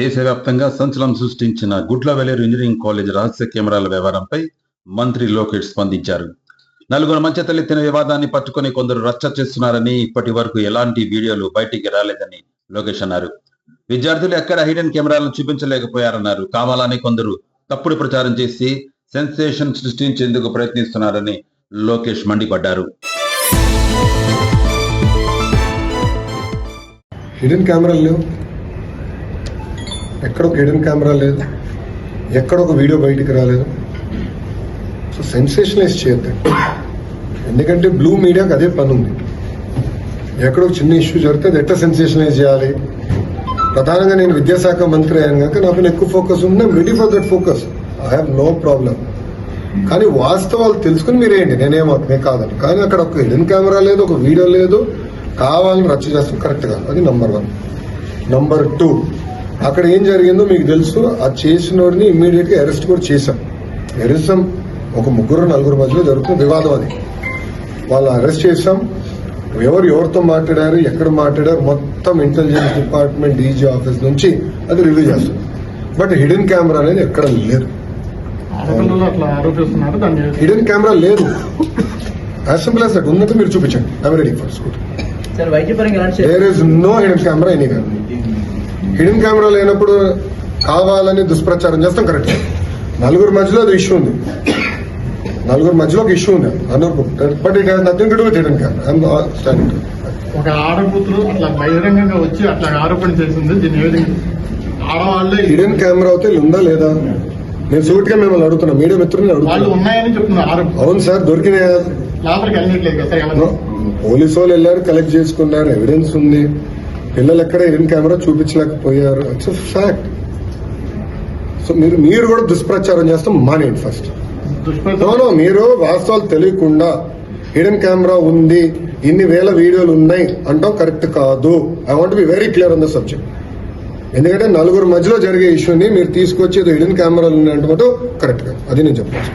దేశవ్యాప్తంగా సంచలనం సృష్టించిన గుడ్లవెలేరు ఇంజనీరింగ్ కాలేజ్ రహస్య కెమెరాల వ్యవహారంపై మంత్రి లోకేష్ స్పందించారు. నలుగురు మధ్య తలెత్తిన వివాదాన్ని పట్టుకొని కొందరు రచ్చ చేస్తున్నారని ఇప్పటి వరకు ఎలాంటి వీడియోలు బయటికి రాలేదని లోకేష్ అన్నారు. విద్యార్థులు ఎక్కడ హిడెన్ కెమెరాలను చూపించలేకపోయారన్నారు. కావాలని కొందరు తప్పుడు ప్రచారం చేసి సెన్సేషన్ సృష్టించేందుకు ప్రయత్నిస్తున్నారని లోకేష్ మండిపడ్డారు. హిడెన్ కెమెరాలు ఎక్కడ ఒక హిడెన్ కెమెరా లేదు. ఎక్కడ ఒక వీడియో బయటికి రాలేదు. సో సెన్సేషనలైజ్ చేయొద్దండి ఎందుకంటే బ్లూ మీడియాకి అదే పని ఉంది. ఎక్కడో చిన్న ఇష్యూ జరిగితే అది ఎట్లా సెన్సేషనలైజ్ చేయాలి? ప్రధానంగా నేను విద్యాశాఖ మంత్రి అయ్యాను కనుక నాకు ఎక్కువ ఫోకస్ ఉంది. Ready for that focus I have no problem కానీ వాస్తవాలు తెలుసుకుని మీరేయండి నేనేమో నేను కాదని కానీ అక్కడ ఒక హిడెన్ కెమెరా లేదు ఒక వీడియో లేదు. కావాలని రచ్చ చేస్తాం. కరెక్ట్ కాదు. అది నంబర్ వన్ నంబర్ టూ అక్కడ ఏం జరిగిందో మీకు తెలుసు. ఆ చేసినోడిని ఇమ్మీడియట్గా అరెస్ట్ కూడా చేశాం. ఎరిసం ఒక ముగ్గురు నలుగురు మధ్యలో జరుగుతున్న వివాదం అది. వాళ్ళు అరెస్ట్ చేశాం. ఎవరు ఎవరితో మాట్లాడారు ఎక్కడ మాట్లాడారు మొత్తం ఇంటెలిజెన్స్ డిపార్ట్మెంట్ డీజీ ఆఫీస్ నుంచి అది రివ్యూ చేస్తాం. బట్ హిడెన్ కెమెరా అనేది ఎక్కడ లేదు. ఆరోపణలు అట్లా ఆరోపిస్తున్నారు దాన్ని హిడెన్ కెమెరా లేదు. యాజ్ సింపుల్ యాజ్ దట్ ఉన్నట్టు మీరు చూపించండి. I'm ready for school there is no hidden camera any hidden camera లేనప్పుడు కావాలని దుష్ప్రచారం చేస్తాం కరెక్ట్ నలుగురు మధ్యలో అది ఇష్యూ ఉంది. నలుగురు మధ్యలో ఒక ఇష్యూ ఉంది. Anuru but it has nothing to do with hidden camera standing ఒక ఆడకూతురు అట్లా బహిరంగంగా వచ్చి అట్లా ఆరోపణ చేసింది. దీన్ని ఏ విధంగా ఆడవాళ్ళే హిడెన్ కెమెరా అయితే ఉందా లేదా? నేను సూటిగా మిమ్మల్ని అడుగుతున్నా. మీడియా మిత్రుని వాళ్ళు ఉన్నాయని చెప్తున్నారు అవును సార్ దొరికినాయా. లోపలికి వెళ్ళట్లేదు? పోలీసు వాళ్ళు వెళ్ళారు కలెక్ట్ చేసుకున్నారు ఎవిడెన్స్ ఉంది. పిల్లలు ఎక్కడ హిడెన్ కెమెరా చూపించలేకపోయారు? ఇట్స్ ఫ్యాక్ట్ సో మీరు మీరు కూడా దుష్ప్రచారం చేస్తాం మానేయండి ఫస్ట్ నో మీరు వాస్తవాలు తెలియకుండా హిడెన్ కెమెరా ఉంది ఇన్ని వేల వీడియోలు ఉన్నాయి అంటాం కరెక్ట్ కాదు. I want be very clear on the subject ఎందుకంటే నలుగురు మధ్యలో జరిగే ఇష్యూని మీరు తీసుకొచ్చి హిడెన్ కెమెరాలు ఉన్నాయి అంటే కరెక్ట్ కాదు. అది నేను చెప్పచ్చు.